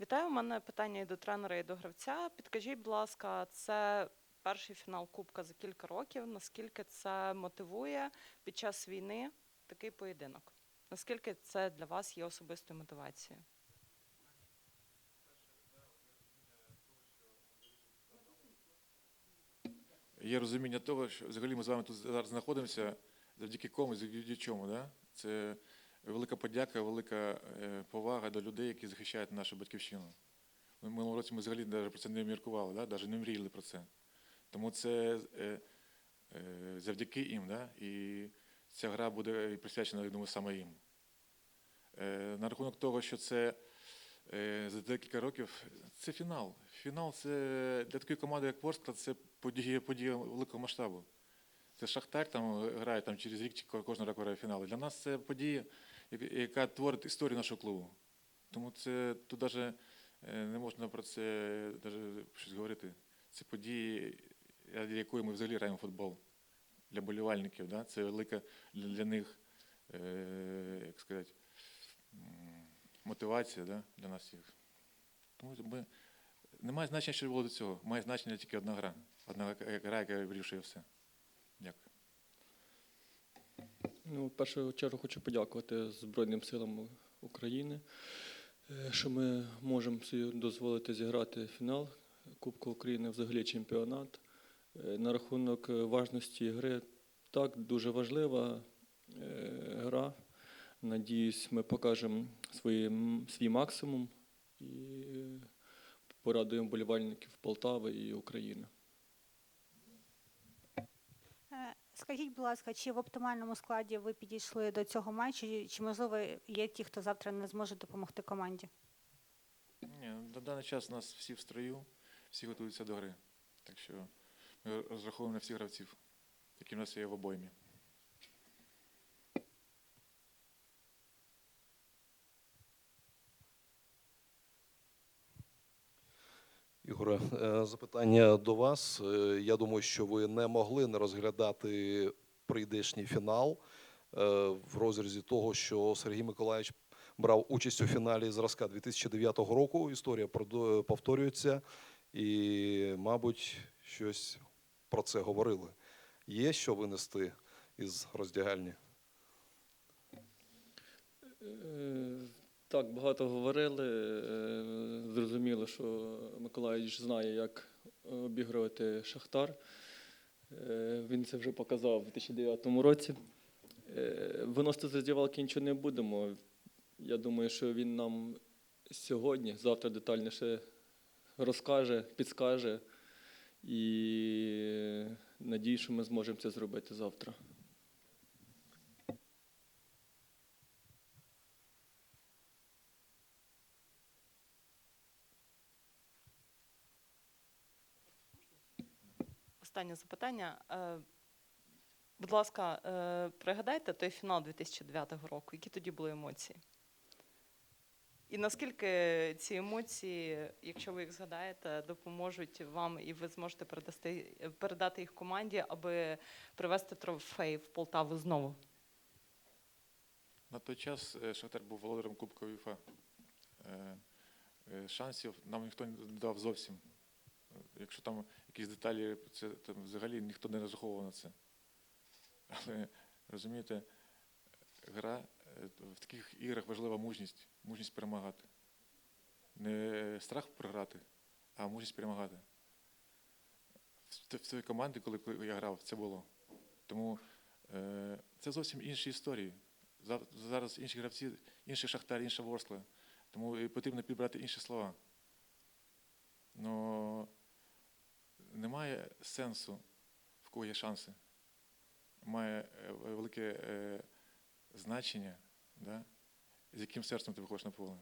Вітаю. У мене питання і до тренера, і до гравця. Підкажіть, будь ласка, це перший фінал Кубка за кілька років. Наскільки це мотивує під час війни такий поєдинок? Наскільки це для вас є особистою мотивацією? Є розуміння того, що взагалі ми з вами тут зараз знаходимося завдяки кому, завдяки чому. Да? Це велика подяка, велика е, повага до людей, які захищають нашу батьківщину. Ми минулого році ми взагалі навіть про це не міркували, да? навіть не мріяли про це. Тому це е, е, завдяки їм. Да? І ця гра буде присвячена, я думаю, саме їм. На рахунок того, що це за декілька років, це фінал. Фінал це для такої команди, як Ворскла, це подія, подія великого масштабу. Це Шахтар там грає там, через рік кожного року грає фінали. Для нас це подія, яка- творить історію нашого клубу. Тому це тут навіть не можна про це даже щось говорити. Це події, ради якої ми взагалі граємо футбол для болівальників. Да? Це велика для, них, е, як сказати, мотивація да? для нас всіх. Тому ми, немає значення, що було до цього. Має значення тільки одна гра. Одна гра, яка вирішує все. Дякую. Ну, в першу чергу хочу подякувати Збройним силам України, е, що ми можемо собі дозволити зіграти фінал Кубку України, взагалі чемпіонат. Е, На рахунок важності гри, так, дуже важлива е, гра. Надіюсь, ми покажемо свої, свій максимум і порадуємо болівальників Полтави і України. Е, Скажіть, будь ласка, чи в оптимальному складі ви підійшли до цього матчу, чи- можливо є ті, хто завтра не зможе допомогти команді? Ні, на даний час у нас всі в строю, всі готуються до гри. Так що ми розраховуємо на всіх гравців, які в нас є в обоймі. Ігоре, е, запитання до вас. Е, Я думаю, що ви не могли не розглядати прийдешній фінал е, в розрізі того, що Сергій Миколаївич брав участь у фіналі зразка 2009 року. Історія повторюється, і, мабуть, щось про це говорили. Є що винести із роздягальні? Так, багато говорили. е, Зрозуміло, що Миколаївич знає, як обігрувати Шахтар. Е, Він це вже показав у 2009 році. Е, Виносити з роздівалки нічого не будемо. Я думаю, що він нам сьогодні, завтра детальніше розкаже, підскаже. І надію, що ми зможемо це зробити завтра. Останнє запитання. Е, Будь ласка, е, пригадайте той фінал 2009 року. Які тоді були емоції? І наскільки ці емоції, якщо ви їх згадаєте, допоможуть вам і ви зможете передасти, передати їх команді, аби привезти трофей в Полтаву знову? На той час е, Шахтар був володарем Кубка УЄФА. Шансів нам ніхто не дав зовсім. Якщо там якісь деталі, це там взагалі ніхто не розраховував на це. Але розумієте, гра е, в таких іграх важлива мужність, мужність перемагати. Не страх програти, а мужність перемагати. В цій команді, коли я грав, це було. Тому е, це зовсім інші історії. Зараз інші гравці, інший шахтар, інша ворскла. Тому потрібно підбирати інші слова. Но немає сенсу, в кого є шанси. Має е, велике е, значення, да? з яким серцем ти виходиш на поле.